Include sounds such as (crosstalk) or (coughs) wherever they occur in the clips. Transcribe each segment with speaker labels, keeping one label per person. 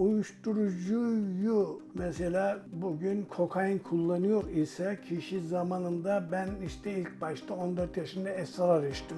Speaker 1: uyuşturucuyu mesela bugün kokain kullanıyor ise kişi zamanında ben işte ilk başta 14 yaşında esrar içtim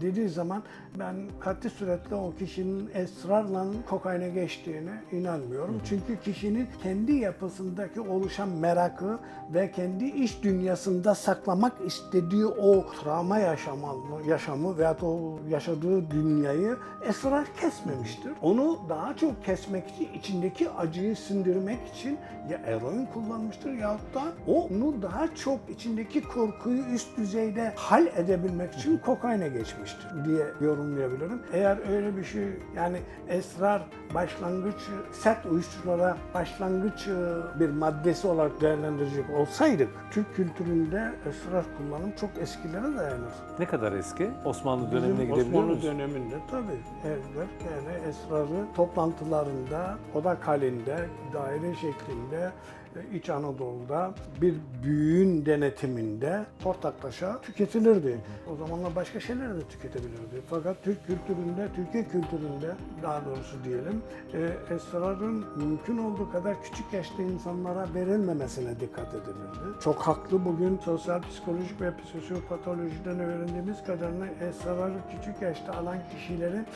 Speaker 1: dediği zaman ben katı suretle o kişinin esrarla kokaine geçtiğine inanmıyorum. Çünkü kişinin kendi yapısındaki oluşan merakı ve kendi iç dünyasında saklamak istediği o travma yaşamı, yaşamı veyahut o yaşadığı dünyayı esrar kesmemiştir. Onu daha çok kesmek için, içindeki acıyı sindirmek için ya eroin kullanmıştır yahut da onu daha çok içindeki korkuyu üst düzeyde hal edebilmek için kokaine geçmiştir diye yorumlayabilirim. Eğer öyle bir şey yani esrar başlangıç sert uyuşturuculara başlangıç e, bir maddesi olarak değerlendirecek olsaydık Türk kültüründe esrar kullanım çok eskilere dayanır.
Speaker 2: Ne kadar eski? Osmanlı dönemine
Speaker 1: Bizim
Speaker 2: gidebiliyor
Speaker 1: Osmanlı döneminde tabii evler yani esrarı toplantılarında, odak halinde, daire şeklinde İç Anadolu'da bir büyüğün denetiminde ortaklaşa tüketilirdi. O zamanlar başka şeyler de tüketebilirdi. Fakat Türk kültüründe, Türkiye kültüründe daha doğrusu diyelim, e, esrarın mümkün olduğu kadar küçük yaşta insanlara verilmemesine dikkat edilirdi. Çok haklı bugün sosyal psikolojik ve psikopatolojiden öğrendiğimiz kadarıyla esrarı küçük yaşta alan kişilerin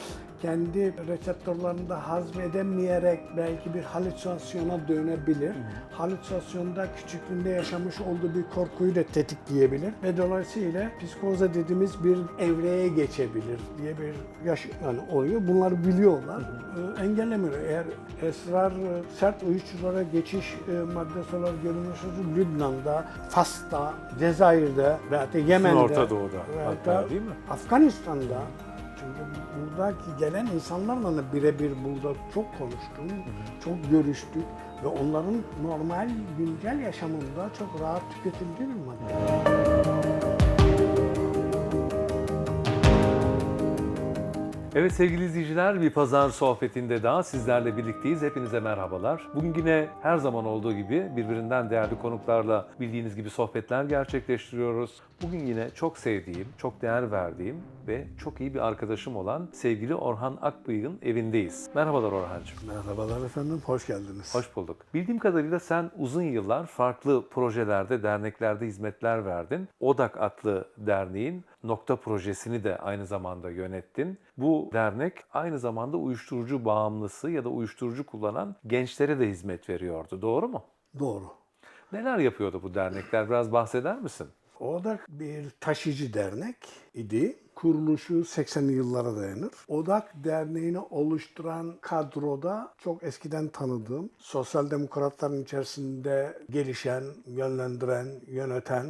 Speaker 1: kendi reseptörlerinde hazmedemeyerek belki bir halüsinasyona dönebilir. Halüsinasyonda küçüklüğünde yaşamış olduğu bir korkuyu da tetikleyebilir ve dolayısıyla psikoza dediğimiz bir evreye geçebilir diye bir yaş yani oluyor. Bunları biliyorlar. Ee, engellemiyor. Eğer esrar e, sert uyuşturuculara geçiş e, maddesi olarak görülmüş Lübnan'da, Fas'ta, Cezayir'de veyahut da Yemen'de
Speaker 2: Orta Doğu'da hatta değil mi?
Speaker 1: Afganistan'da çünkü buradaki gelen insanlarla da birebir burada çok konuştum, çok görüştük ve onların normal güncel yaşamında çok rahat tüketildiği bir madde.
Speaker 2: Evet sevgili izleyiciler bir pazar sohbetinde daha sizlerle birlikteyiz. Hepinize merhabalar. Bugün yine her zaman olduğu gibi birbirinden değerli konuklarla bildiğiniz gibi sohbetler gerçekleştiriyoruz. Bugün yine çok sevdiğim, çok değer verdiğim ve çok iyi bir arkadaşım olan sevgili Orhan Akbıyık'ın evindeyiz. Merhabalar Orhan'cığım.
Speaker 1: Merhabalar efendim, hoş geldiniz.
Speaker 2: Hoş bulduk. Bildiğim kadarıyla sen uzun yıllar farklı projelerde, derneklerde hizmetler verdin. ODAK adlı derneğin nokta projesini de aynı zamanda yönettin. Bu dernek aynı zamanda uyuşturucu bağımlısı ya da uyuşturucu kullanan gençlere de hizmet veriyordu. Doğru mu?
Speaker 1: Doğru.
Speaker 2: Neler yapıyordu bu dernekler? Biraz bahseder misin?
Speaker 1: O da bir taşıyıcı dernek idi. Kuruluşu 80'li yıllara dayanır. Odak Derneği'ni oluşturan kadroda çok eskiden tanıdığım, sosyal demokratların içerisinde gelişen, yönlendiren, yöneten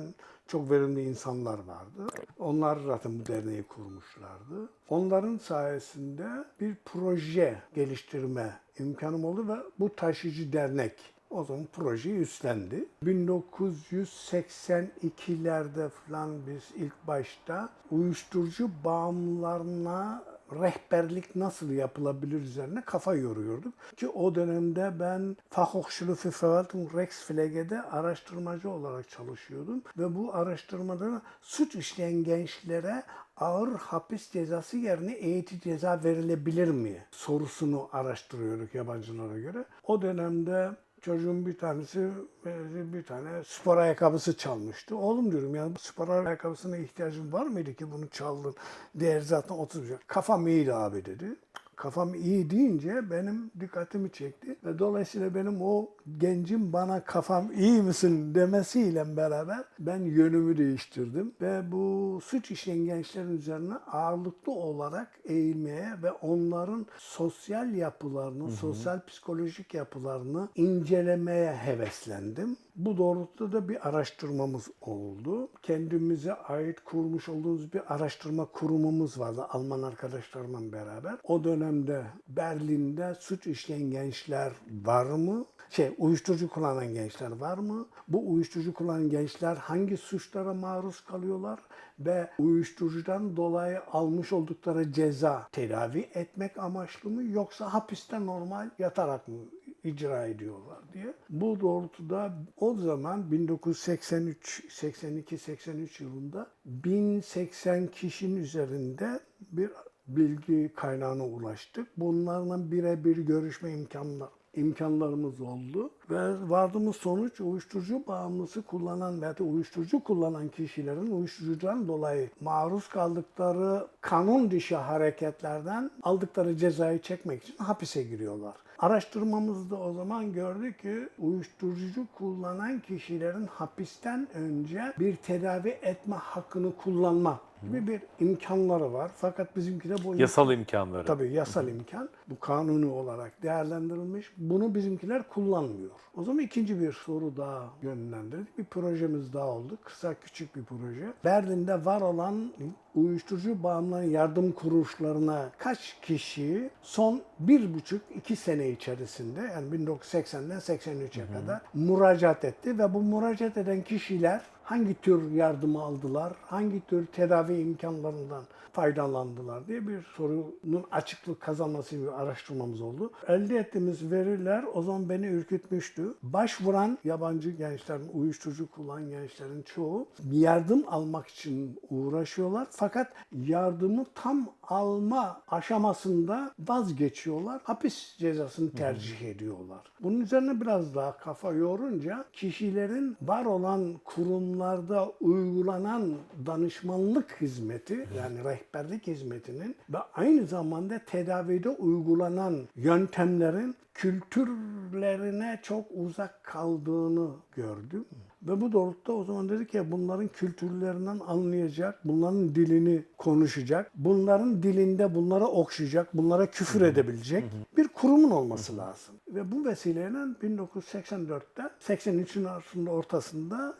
Speaker 1: çok verimli insanlar vardı. Onlar zaten bu derneği kurmuşlardı. Onların sayesinde bir proje geliştirme imkanım oldu ve bu taşıyıcı dernek o zaman projeyi üstlendi. 1982'lerde falan biz ilk başta uyuşturucu bağımlılarına rehberlik nasıl yapılabilir üzerine kafa yoruyorduk. Ki o dönemde ben Fachhochschule für Verwaltung Rechtspflege'de araştırmacı olarak çalışıyordum. Ve bu araştırmada suç işleyen gençlere ağır hapis cezası yerine eğitim ceza verilebilir mi sorusunu araştırıyorduk yabancılara göre. O dönemde Çocuğun bir tanesi e, bir tane spor ayakkabısı çalmıştı. Oğlum diyorum ya bu spor ayakkabısına ihtiyacın var mıydı ki bunu çaldın? Değer zaten 30 milyon. Kafam iyiydi abi dedi. Kafam iyi deyince benim dikkatimi çekti ve dolayısıyla benim o gencin bana kafam iyi misin demesiyle beraber ben yönümü değiştirdim ve bu suç işleyen gençlerin üzerine ağırlıklı olarak eğilmeye ve onların sosyal yapılarını, sosyal psikolojik yapılarını incelemeye heveslendim. Bu doğrultuda da bir araştırmamız oldu. Kendimize ait kurmuş olduğumuz bir araştırma kurumumuz vardı Alman arkadaşlarımla beraber. O dönemde Berlin'de suç işleyen gençler var mı? Şey, uyuşturucu kullanan gençler var mı? Bu uyuşturucu kullanan gençler hangi suçlara maruz kalıyorlar? Ve uyuşturucudan dolayı almış oldukları ceza tedavi etmek amaçlı mı yoksa hapiste normal yatarak mı icra ediyorlar diye. Bu doğrultuda o zaman 1983, 82, 83 yılında 1080 kişinin üzerinde bir bilgi kaynağına ulaştık. Bunlarla birebir görüşme imkanı imkanlarımız oldu. Ve vardığımız sonuç uyuşturucu bağımlısı kullanan veya uyuşturucu kullanan kişilerin uyuşturucudan dolayı maruz kaldıkları kanun dışı hareketlerden aldıkları cezayı çekmek için hapise giriyorlar. Araştırmamızda o zaman gördük ki uyuşturucu kullanan kişilerin hapisten önce bir tedavi etme hakkını kullanma gibi bir imkanları var. Fakat bizimki de bu
Speaker 2: Yasal imkanları.
Speaker 1: Tabii yasal imkan. Bu kanuni olarak değerlendirilmiş. Bunu bizimkiler kullanmıyor. O zaman ikinci bir soru daha yönlendirdik. Bir projemiz daha oldu. Kısa küçük bir proje. Berlin'de var olan uyuşturucu bağımlıların yardım kuruluşlarına kaç kişi son bir buçuk iki sene içerisinde yani 1980'den 83'e kadar müracaat etti ve bu müracaat eden kişiler hangi tür yardımı aldılar, hangi tür tedavi imkanlarından faydalandılar diye bir sorunun açıklık kazanması bir araştırmamız oldu. Elde ettiğimiz veriler o zaman beni ürkütmüştü. Başvuran yabancı gençlerin, uyuşturucu kullanan gençlerin çoğu yardım almak için uğraşıyorlar. Fakat yardımı tam alma aşamasında vazgeçiyorlar. Hapis cezasını tercih ediyorlar. Bunun üzerine biraz daha kafa yorunca kişilerin var olan kurumlarda uygulanan danışmanlık hizmeti yani rehberlik hizmetinin ve aynı zamanda tedavide uygulanan yöntemlerin kültürlerine çok uzak kaldığını gördüm. Ve bu doğrultuda o zaman dedik ya bunların kültürlerinden anlayacak, bunların dilini konuşacak, bunların dilinde bunlara okşayacak, bunlara küfür edebilecek bir kurumun olması lazım. Ve bu vesileyle 1984'te 83'ün aslında ortasında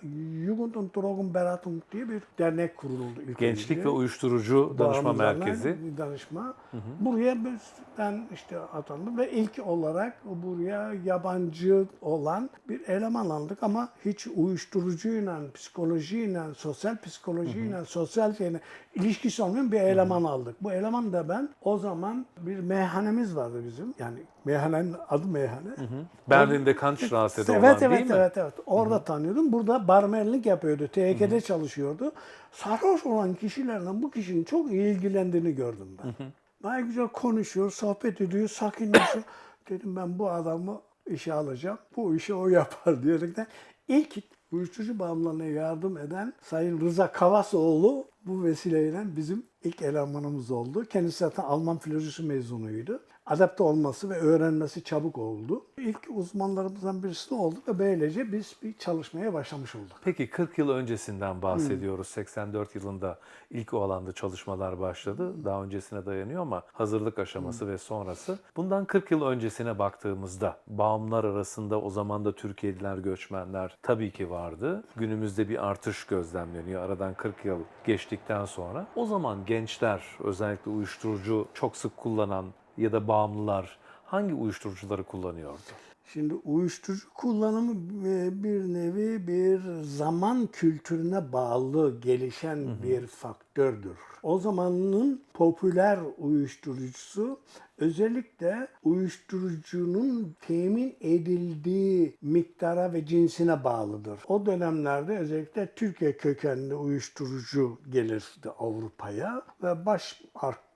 Speaker 1: Jugend und Drogenberatung diye bir dernek kuruldu. ilk
Speaker 2: Gençlik ve Uyuşturucu Danışma Merkezi.
Speaker 1: Danışma. Buraya biz, ben işte atandım ve ilk olarak buraya yabancı olan bir eleman aldık ama hiç uyuşturucuyla, psikolojiyle, sosyal psikolojiyle, sosyal şeyine ilişkisi olmayan bir eleman aldık. Bu eleman da ben o zaman bir meyhanemiz vardı bizim. Yani meyhanenin adı meyhane.
Speaker 2: Berlin'de Kantstrasse'de olan
Speaker 1: Evet
Speaker 2: değil
Speaker 1: evet
Speaker 2: mi?
Speaker 1: evet evet. Orada tanıyordum. Burada barmenlik yapıyordu. THK'de çalışıyordu. Sarhoş olan kişilerle bu kişinin çok ilgilendiğini gördüm ben. Daha güzel konuşuyor, sohbet ediyor, sakinleşiyor. (coughs) Dedim ben bu adamı işe alacağım. Bu işi o yapar (laughs) diyerekten ilk uyuşturucu bağımlılarına yardım eden Sayın Rıza Kavasoğlu bu vesileyle bizim ilk elemanımız oldu. Kendisi zaten Alman filolojisi mezunuydu. Adapte olması ve öğrenmesi çabuk oldu. İlk uzmanlarımızdan birisi oldu ve böylece biz bir çalışmaya başlamış olduk.
Speaker 2: Peki 40 yıl öncesinden bahsediyoruz. 84 yılında ilk o alanda çalışmalar başladı. Daha öncesine dayanıyor ama hazırlık aşaması ve sonrası. Bundan 40 yıl öncesine baktığımızda bağımlılar arasında o zaman da Türkiye'liler, göçmenler tabii ki vardı. Günümüzde bir artış gözlemleniyor aradan 40 yıl geçtikten sonra. O zaman gençler özellikle uyuşturucu çok sık kullanan ya da bağımlılar hangi uyuşturucuları kullanıyordu?
Speaker 1: Şimdi uyuşturucu kullanımı e, bir nevi bir zaman kültürüne bağlı gelişen bir faktördür. O zamanın popüler uyuşturucusu özellikle uyuşturucunun temin edildiği miktara ve cinsine bağlıdır. O dönemlerde özellikle Türkiye kökenli uyuşturucu gelirdi Avrupa'ya ve baş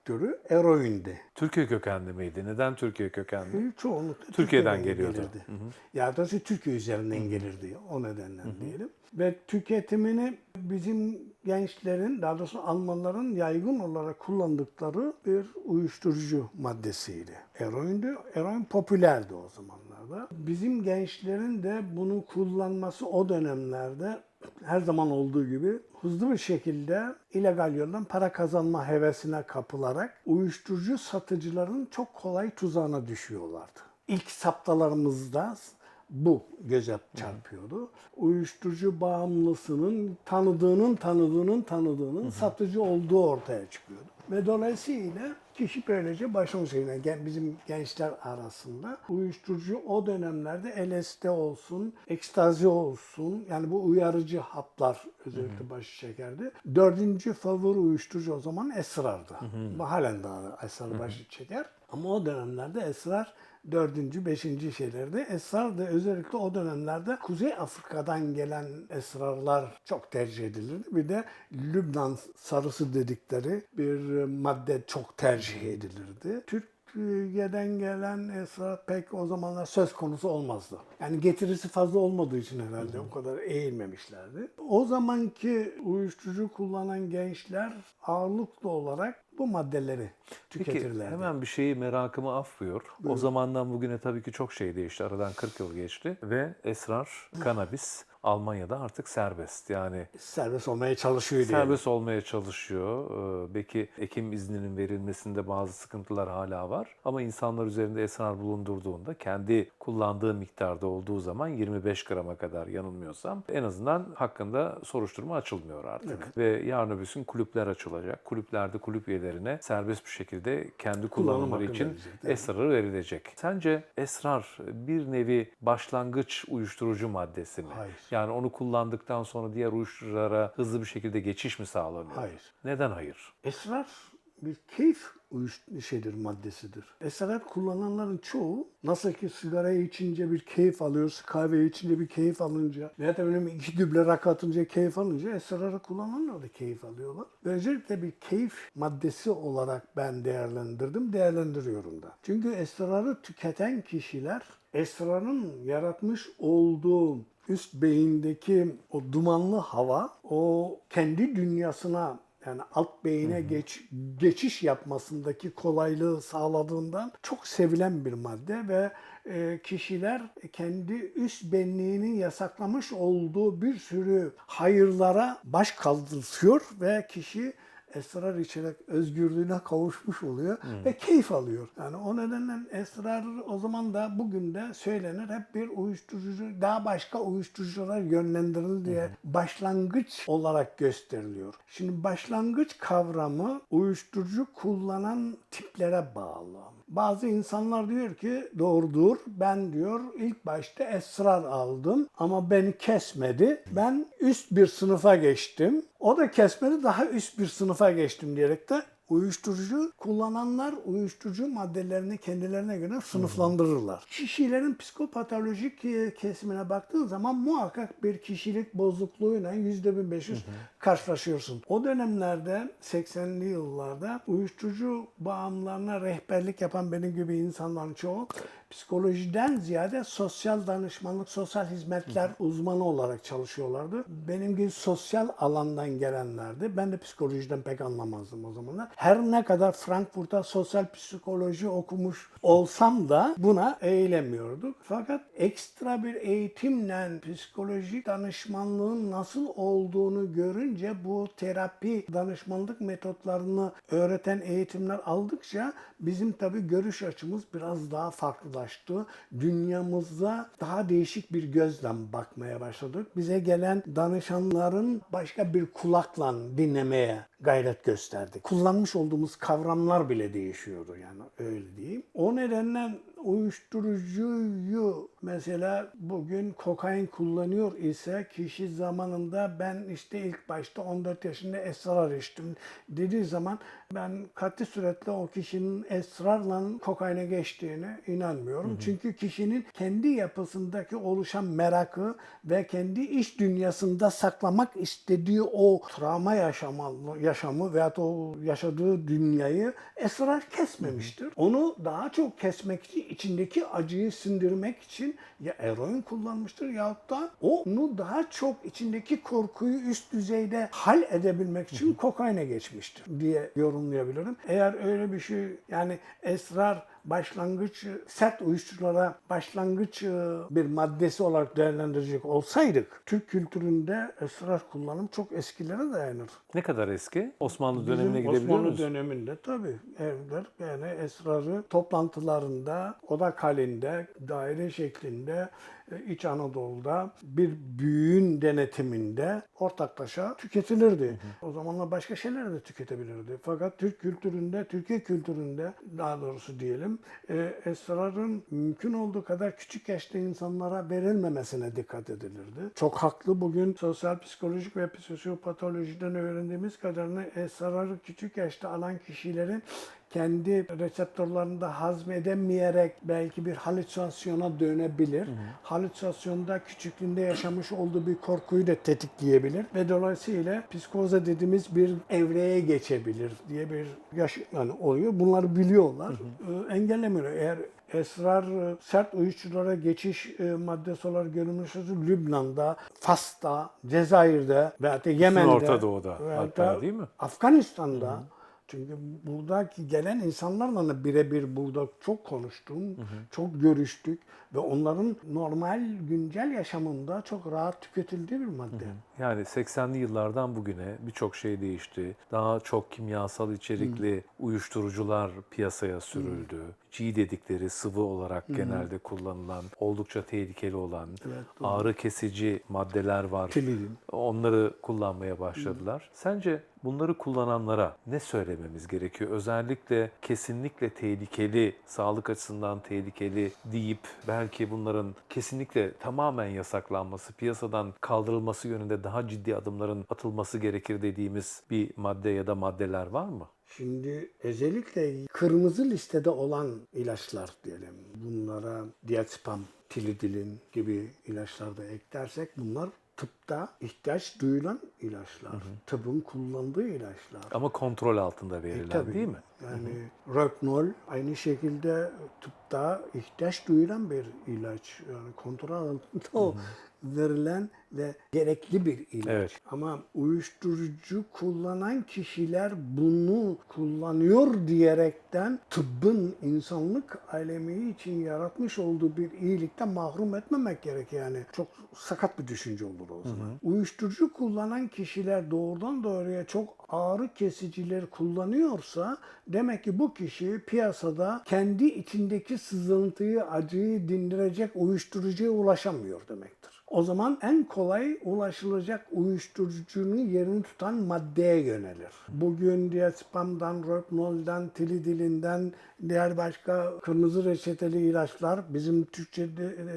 Speaker 1: aktörü eroindi.
Speaker 2: Türkiye kökenli miydi? Neden Türkiye kökenli?
Speaker 1: Çoğunlukla
Speaker 2: Türkiye'den
Speaker 1: Türkiye'den
Speaker 2: geliyordu.
Speaker 1: gelirdi. Ya da Türkiye üzerinden gelirdi o nedenle diyelim. Ve tüketimini bizim gençlerin, daha doğrusu Almanların yaygın olarak kullandıkları bir uyuşturucu maddesiydi. Eroindi. Eroin popülerdi o zamanlarda. Bizim gençlerin de bunu kullanması o dönemlerde her zaman olduğu gibi hızlı bir şekilde illegal yoldan para kazanma hevesine kapılarak uyuşturucu satıcıların çok kolay tuzağına düşüyorlardı. İlk saptalarımızda bu göze çarpıyordu. Uyuşturucu bağımlısının tanıdığının tanıdığının tanıdığının satıcı olduğu ortaya çıkıyordu. Ve dolayısıyla kişi böylece başlamış gen- bizim gençler arasında uyuşturucu o dönemlerde LSD olsun, ekstazi olsun yani bu uyarıcı haplar özellikle başı çekerdi. Dördüncü favori uyuşturucu o zaman esrardı. Bu Halen daha esrar başı çeker. Ama o dönemlerde esrar dördüncü, beşinci şeylerde. Esrar da özellikle o dönemlerde Kuzey Afrika'dan gelen esrarlar çok tercih edilirdi. Bir de Lübnan sarısı dedikleri bir madde çok tercih edilirdi. Türk Türkiye'den gelen esrar pek o zamanlar söz konusu olmazdı. Yani getirisi fazla olmadığı için herhalde o kadar eğilmemişlerdi. O zamanki uyuşturucu kullanan gençler ağırlıklı olarak bu maddeleri
Speaker 2: Peki
Speaker 1: tüketirlerdi.
Speaker 2: hemen bir şeyi merakımı af buyur. O zamandan bugüne tabii ki çok şey değişti. Aradan 40 yıl geçti ve esrar, kanabis Almanya'da artık serbest. Yani
Speaker 1: Serbest olmaya çalışıyor diye.
Speaker 2: serbest olmaya çalışıyor. Ee, Belki ekim izninin verilmesinde bazı sıkıntılar hala var. Ama insanlar üzerinde esrar bulundurduğunda kendi kullandığı miktarda olduğu zaman 25 grama kadar yanılmıyorsam en azından hakkında soruşturma açılmıyor artık. Ve yarın öbür gün kulüpler açılacak. Kulüplerde kulüp üyelerine serbest bir şekilde kendi
Speaker 1: Kullanım
Speaker 2: kullanımları için
Speaker 1: verilecek, evet.
Speaker 2: esrarı verilecek. Sence esrar bir nevi başlangıç uyuşturucu maddesi mi?
Speaker 1: Hayır.
Speaker 2: Yani onu kullandıktan sonra diğer uyuşturuculara hızlı bir şekilde geçiş mi sağlanıyor?
Speaker 1: Hayır.
Speaker 2: Neden hayır?
Speaker 1: Esrar bir keyif şeydir, maddesidir. Esrar kullananların çoğu nasıl ki sigarayı içince bir keyif alıyoruz, kahve içince bir keyif alınca veya da benim iki düble rakı atınca keyif alınca esrarı kullananlar da keyif alıyorlar. Böylelikle bir keyif maddesi olarak ben değerlendirdim, değerlendiriyorum da. Çünkü esrarı tüketen kişiler esrarın yaratmış olduğu üst beyindeki o dumanlı hava o kendi dünyasına yani alt beyine geç, geçiş yapmasındaki kolaylığı sağladığından çok sevilen bir madde ve e, kişiler kendi üst benliğinin yasaklamış olduğu bir sürü hayırlara baş kaldırtıyor ve kişi esrar içerek özgürlüğüne kavuşmuş oluyor ve keyif alıyor. Yani o nedenle esrar o zaman da bugün de söylenir hep bir uyuşturucu daha başka uyuşturuculara yönlendirildi diye başlangıç olarak gösteriliyor. Şimdi başlangıç kavramı uyuşturucu kullanan tiplere bağlı. Bazı insanlar diyor ki doğrudur ben diyor ilk başta esrar aldım ama beni kesmedi. Ben üst bir sınıfa geçtim. O da kesmedi daha üst bir sınıfa geçtim diyerek de uyuşturucu kullananlar uyuşturucu maddelerini kendilerine göre sınıflandırırlar. Kişilerin psikopatolojik e, kesimine baktığın zaman muhakkak bir kişilik bozukluğuyla %1500 karşılaşıyorsun. O dönemlerde 80'li yıllarda uyuşturucu bağımlılarına rehberlik yapan benim gibi insanların çoğu psikolojiden ziyade sosyal danışmanlık, sosyal hizmetler uzmanı olarak çalışıyorlardı. Benim gibi sosyal alandan gelenlerdi. Ben de psikolojiden pek anlamazdım o zamanlar. Her ne kadar Frankfurt'ta sosyal psikoloji okumuş olsam da buna eğilemiyorduk. Fakat ekstra bir eğitimle psikolojik danışmanlığın nasıl olduğunu görünce bu terapi danışmanlık metotlarını öğreten eğitimler aldıkça bizim tabii görüş açımız biraz daha farklılaştı. Dünyamıza daha değişik bir gözle bakmaya başladık. Bize gelen danışanların başka bir kulakla dinlemeye gayret gösterdik. Kullanmış olduğumuz kavramlar bile değişiyordu yani öyle diyeyim. O nedenle uyuşturucuyu mesela bugün kokain kullanıyor ise kişi zamanında ben işte ilk başta 14 yaşında esrar içtim dediği zaman ben katı suretle o kişinin esrarla kokaine geçtiğine inanmıyorum. Çünkü kişinin kendi yapısındaki oluşan merakı ve kendi iç dünyasında saklamak istediği o travma yaşama, yaşamı veyahut o yaşadığı dünyayı esrar kesmemiştir. Onu daha çok kesmek için içindeki acıyı sindirmek için ya eroin kullanmıştır yahut da onu daha çok içindeki korkuyu üst düzeyde hal edebilmek için kokaine geçmiştir diye yorumlayabilirim. Eğer öyle bir şey yani esrar başlangıç sert uyuşturuculara başlangıç e, bir maddesi olarak değerlendirecek olsaydık Türk kültüründe esrar kullanım çok eskilere dayanır.
Speaker 2: Ne kadar eski? Osmanlı dönemine
Speaker 1: Bizim
Speaker 2: gidebiliyor
Speaker 1: Osmanlı
Speaker 2: muyuz?
Speaker 1: döneminde tabii evler yani esrarı toplantılarında, oda halinde, daire şeklinde İç Anadolu'da bir büyüğün denetiminde ortaklaşa tüketilirdi. O zamanlar başka şeyler de tüketebilirdi. Fakat Türk kültüründe, Türkiye kültüründe daha doğrusu diyelim e, esrarın mümkün olduğu kadar küçük yaşta insanlara verilmemesine dikkat edilirdi. Çok haklı bugün sosyal psikolojik ve psikopatolojiden öğrendiğimiz kadarıyla esrarı küçük yaşta alan kişilerin kendi reseptörlerinde hazmedemeyerek belki bir halüsinasyona dönebilir. Halüsinasyonda küçüklüğünde yaşamış olduğu bir korkuyu da tetikleyebilir ve dolayısıyla psikoza dediğimiz bir evreye geçebilir diye bir yaş yani oluyor. Bunları biliyorlar. Ee, engellemiyor. Eğer esrar e, sert uyuşturuculara geçiş e, maddesi olarak görülmüş olsa Lübnan'da, Fas'ta, Cezayir'de veyahut da Yemen'de
Speaker 2: Orta Doğu'da hatta değil mi?
Speaker 1: Afganistan'da çünkü buradaki gelen insanlarla da birebir burada çok konuştum, çok görüştük ve onların normal güncel yaşamında çok rahat tüketildiği bir madde.
Speaker 2: Yani 80'li yıllardan bugüne birçok şey değişti. Daha çok kimyasal içerikli uyuşturucular piyasaya sürüldü. G dedikleri sıvı olarak genelde kullanılan, oldukça tehlikeli olan
Speaker 1: Evet, doğru.
Speaker 2: ağrı kesici maddeler var.
Speaker 1: Tilidin.
Speaker 2: Onları kullanmaya başladılar. Sence bunları kullananlara ne söylememiz gerekiyor? Özellikle kesinlikle tehlikeli, sağlık açısından tehlikeli deyip belki bunların kesinlikle tamamen yasaklanması, piyasadan kaldırılması yönünde daha ciddi adımların atılması gerekir dediğimiz bir madde ya da maddeler var mı?
Speaker 1: Şimdi özellikle kırmızı listede olan ilaçlar diyelim. Bunlara diazepam, tilidilin gibi ilaçlar da eklersek bunlar tıpta ihtiyaç duyulan ilaçlar. Tıbbın kullandığı ilaçlar.
Speaker 2: Ama kontrol altında verilen
Speaker 1: tabii.
Speaker 2: değil mi?
Speaker 1: Yani Rohypnol aynı şekilde tıpta ihtiyaç duyulan bir ilaç. Yani kontrol altında o verilen ve gerekli bir ilaç.
Speaker 2: Evet.
Speaker 1: Ama uyuşturucu kullanan kişiler bunu kullanıyor diyerekten tıbbın insanlık alemi için yaratmış olduğu bir iyilikten mahrum etmemek gerek yani. Çok sakat bir düşünce olur o zaman. Uyuşturucu kullanan kişiler doğrudan doğruya çok ağrı kesiciler kullanıyorsa demek ki bu kişi piyasada kendi içindeki sızıntıyı, acıyı dindirecek uyuşturucuya ulaşamıyor demektir. O zaman en kolay ulaşılacak uyuşturucunun yerini tutan maddeye yönelir. Bugün diazepamdan, rohypnol'dan, tilidilinden, diğer başka kırmızı reçeteli ilaçlar, bizim Türkçe'de e,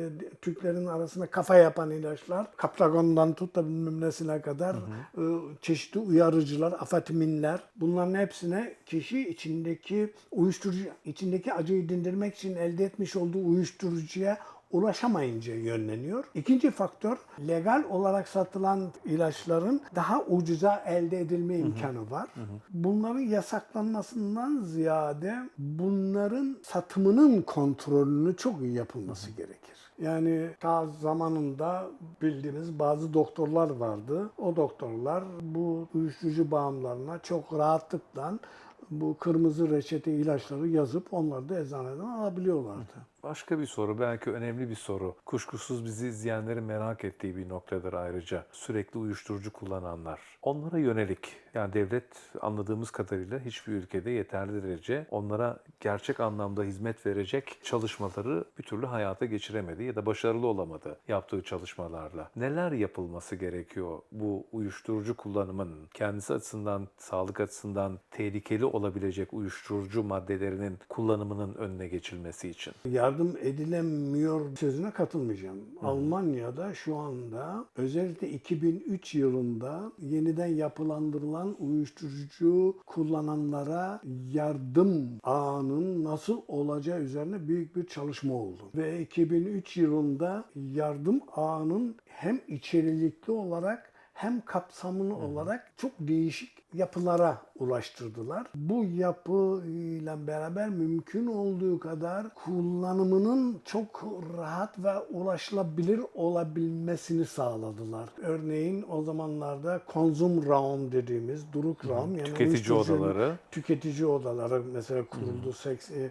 Speaker 1: Türklerin arasında kafa yapan ilaçlar, kaplagondan tut da bilmem nesine kadar e, çeşitli uyarıcılar, afatiminler, bunların hepsine kişi içindeki uyuşturucu, içindeki acıyı dindirmek için elde etmiş olduğu uyuşturucuya ulaşamayınca yönleniyor. İkinci faktör legal olarak satılan ilaçların daha ucuza elde edilme imkanı var. Bunların yasaklanmasından ziyade bunların satımının kontrolünü çok iyi yapılması gerekir. Yani ta zamanında bildiğimiz bazı doktorlar vardı. O doktorlar bu uyuşturucu bağımlılarına çok rahatlıkla bu kırmızı reçete ilaçları yazıp onları da eczaneden alabiliyorlardı.
Speaker 2: Başka bir soru, belki önemli bir soru. Kuşkusuz bizi izleyenlerin merak ettiği bir noktadır ayrıca. Sürekli uyuşturucu kullananlar. Onlara yönelik, yani devlet anladığımız kadarıyla hiçbir ülkede yeterli derece onlara gerçek anlamda hizmet verecek çalışmaları bir türlü hayata geçiremedi ya da başarılı olamadı yaptığı çalışmalarla. Neler yapılması gerekiyor bu uyuşturucu kullanımın kendisi açısından, sağlık açısından tehlikeli olabilecek uyuşturucu maddelerinin kullanımının önüne geçilmesi için?
Speaker 1: Yardım edilemiyor sözüne katılmayacağım. Almanya'da şu anda özellikle 2003 yılında yeniden yapılandırılan uyuşturucu kullananlara yardım ağının nasıl olacağı üzerine büyük bir çalışma oldu. Ve 2003 yılında yardım ağının hem içerilikli olarak hem kapsamlı olarak çok değişik yapılara ulaştırdılar. Bu yapıyla beraber mümkün olduğu kadar kullanımının çok rahat ve ulaşılabilir olabilmesini sağladılar. Örneğin o zamanlarda konzum raum dediğimiz duruk raum yani
Speaker 2: Tüketici odaları.
Speaker 1: tüketici odaları mesela kuruldu seks, e,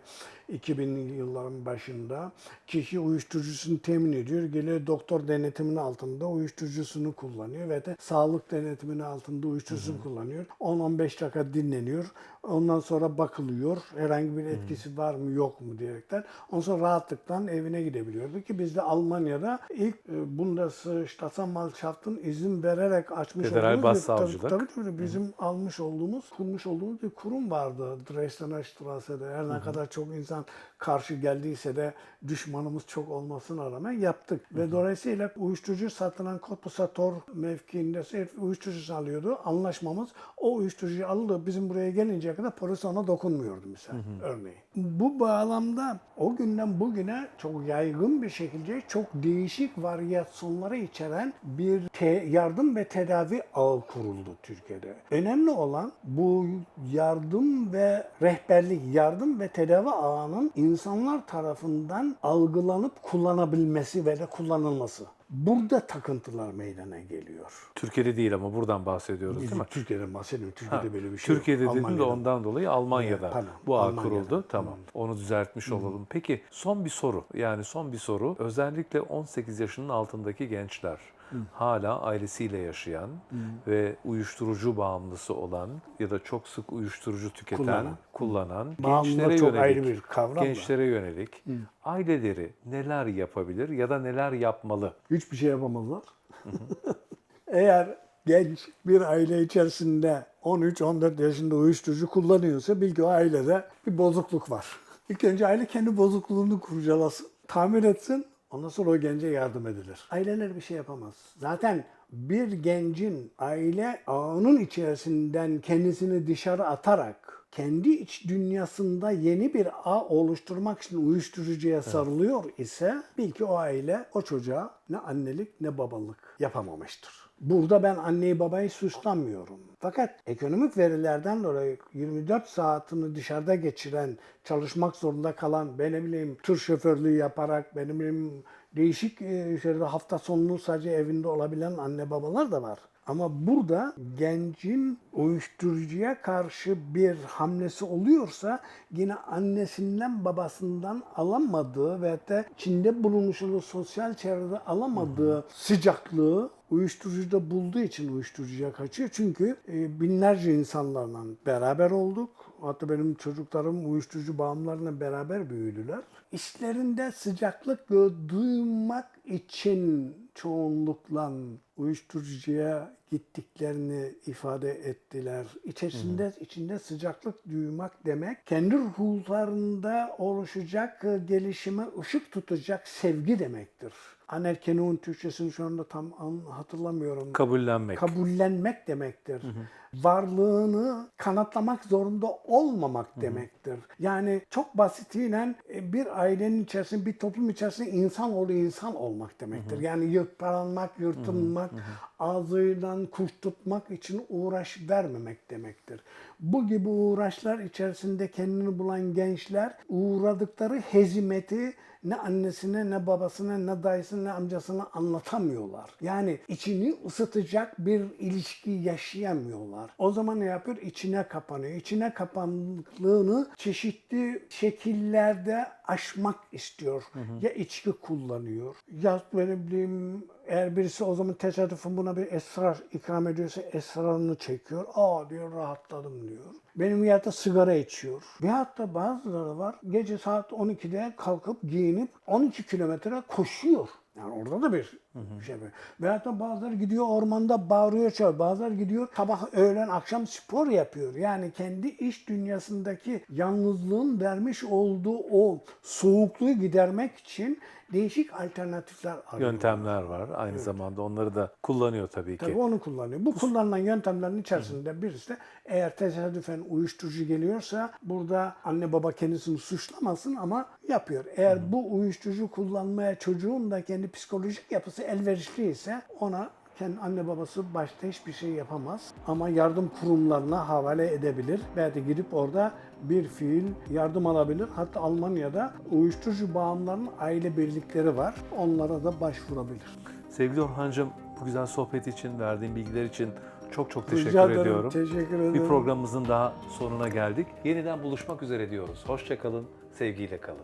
Speaker 1: 2000'li yılların başında. Kişi uyuşturucusunu temin ediyor. Geliyor doktor denetiminin altında uyuşturucusunu kullanıyor ve de sağlık denetiminin altında uyuşturucusunu kullanıyor. 10-15 dakika dinleniyor. Ondan sonra bakılıyor. Herhangi bir etkisi var mı yok mu diyerekten. Ondan sonra rahatlıkla evine gidebiliyordu ki bizde Almanya'da ilk e, Bundesstaatsanwaltschaften izin vererek açmış
Speaker 2: Federal
Speaker 1: olduğumuz bir-
Speaker 2: Başsavcılık.
Speaker 1: Tabii, tabii, bizim almış olduğumuz, kurmuş olduğumuz bir kurum vardı Dresdner Strasse'de. Her ne kadar çok insan karşı geldiyse de düşmanımız çok olmasına rağmen yaptık. Ve dolayısıyla uyuşturucu satılan Kotosator mevkiinde uyuşturucu alıyordu. Anlaşmamız O uyuşturucuyu aldı bizim buraya gelinceye kadar polis ona dokunmuyordu mesela örneğin. Bu bağlamda o günden bugüne çok yaygın bir şekilde çok değişik varyasyonları içeren bir te- yardım ve tedavi ağı kuruldu Türkiye'de. Önemli olan bu yardım ve rehberlik, yardım ve tedavi ağının insanlar tarafından algılanıp kullanabilmesi ve de kullanılması. Burada takıntılar meydana geliyor.
Speaker 2: Türkiye'de değil ama buradan bahsediyoruz değil mi?
Speaker 1: Türkiye'den bahsediyorum. Türkiye'de böyle bir şey
Speaker 2: Türkiye'de
Speaker 1: yok.
Speaker 2: dedim de ondan dolayı Almanya'da
Speaker 1: Evet, pardon,
Speaker 2: bu ağ
Speaker 1: Almanya'da.
Speaker 2: kuruldu. Tamam. Onu düzeltmiş olalım. Peki son bir soru. Yani son bir soru. Özellikle 18 yaşının altındaki gençler hala ailesiyle yaşayan ve uyuşturucu bağımlısı olan ya da çok sık uyuşturucu tüketen,
Speaker 1: Kullanan.
Speaker 2: kullanan gençlere
Speaker 1: çok
Speaker 2: yönelik
Speaker 1: ayrı bir kavram da.
Speaker 2: gençlere yönelik aileleri neler yapabilir ya da neler yapmalı?
Speaker 1: Hiçbir şey yapamazlar. (laughs) Eğer genç bir aile içerisinde 13-14 yaşında uyuşturucu kullanıyorsa bil ki o ailede bir bozukluk var. İlk önce aile kendi bozukluğunu kurcalasın, tamir etsin. Ondan sonra o gence yardım edilir. Aileler bir şey yapamaz. Zaten bir gencin aile ağının içerisinden kendisini dışarı atarak kendi iç dünyasında yeni bir ağ oluşturmak için uyuşturucuya sarılıyor ise bil ki o aile o çocuğa ne annelik ne babalık yapamamıştır. Burada ben anneyi babayı suçlamıyorum. Fakat ekonomik verilerden dolayı 24 saatini dışarıda geçiren, çalışmak zorunda kalan, ben ne bileyim tır şoförlüğü yaparak, benim bileyim değişik e, şeylerde hafta sonunu sadece evinde olabilen anne babalar da var. Ama burada gencin uyuşturucuya karşı bir hamlesi oluyorsa yine annesinden babasından alamadığı ve de içinde bulunuşu sosyal çevrede alamadığı sıcaklığı uyuşturucuda bulduğu için uyuşturucuya kaçıyor. Çünkü e, binlerce insanlarla beraber olduk. Hatta benim çocuklarım uyuşturucu bağımlılarla beraber büyüdüler. İşlerinde sıcaklık duymak için çoğunlukla uyuşturucuya gittiklerini ifade ettiler. İçerisinde içinde sıcaklık duymak demek kendi ruhlarında oluşacak gelişime ışık tutacak sevgi demektir. Anerkenu'nun Türkçesini şu anda tam hatırlamıyorum.
Speaker 2: Kabullenmek.
Speaker 1: Kabullenmek demektir. Varlığını kanıtlamak zorunda olmamak demektir. Yani çok basitiyle e, bir ailenin içerisinde, bir toplum içerisinde insan oğlu insan olmak demektir. Yani yırtpalanmak, yırtınmak, ağzıyla kuş tutmak için uğraş vermemek demektir. Bu gibi uğraşlar içerisinde kendini bulan gençler uğradıkları hezimeti ne annesine, ne babasına, ne dayısına, ne amcasına anlatamıyorlar. Yani içini ısıtacak bir ilişki yaşayamıyorlar. O zaman ne yapıyor? İçine kapanıyor. İçine kapanıklığını çeşitli şekillerde aşmak istiyor. Ya içki kullanıyor, ya böyle bileyim eğer birisi o zaman tesadüfen buna bir esrar ikram ediyorsa esrarını çekiyor. Aa diyor rahatladım diyor. Benim da sigara içiyor. Veyahut da bazıları var gece saat 12'de kalkıp giyinip 12 kilometre koşuyor. Yani orada da bir şey var. Veyahut da bazıları gidiyor ormanda bağırıyor çağırıyor. Bazıları gidiyor sabah öğlen akşam spor yapıyor. Yani kendi iş dünyasındaki yalnızlığın vermiş olduğu o soğukluğu gidermek için değişik alternatifler arıyor.
Speaker 2: Yöntemler var. Aynı zamanda onları da kullanıyor tabii ki.
Speaker 1: Tabii onu kullanıyor. Bu kullanılan yöntemlerin içerisinde birisi de eğer tesadüfen uyuşturucu geliyorsa burada anne baba kendisini suçlamasın ama yapıyor. Eğer bu uyuşturucu kullanmaya çocuğun da kendi psikolojik yapısı elverişli ise ona kendi anne babası başta hiçbir şey yapamaz. Ama yardım kurumlarına havale edebilir. Da gidip orada bir fiil yardım alabilir. Hatta Almanya'da uyuşturucu bağımlıların aile birlikleri var. Onlara da başvurabilir.
Speaker 2: Sevgili Orhancığım bu güzel sohbet için, verdiğin bilgiler için çok çok teşekkür
Speaker 1: Rica ederim,
Speaker 2: ediyorum.
Speaker 1: teşekkür ederim.
Speaker 2: Bir programımızın daha sonuna geldik. Yeniden buluşmak üzere diyoruz. Hoşçakalın, sevgiyle kalın.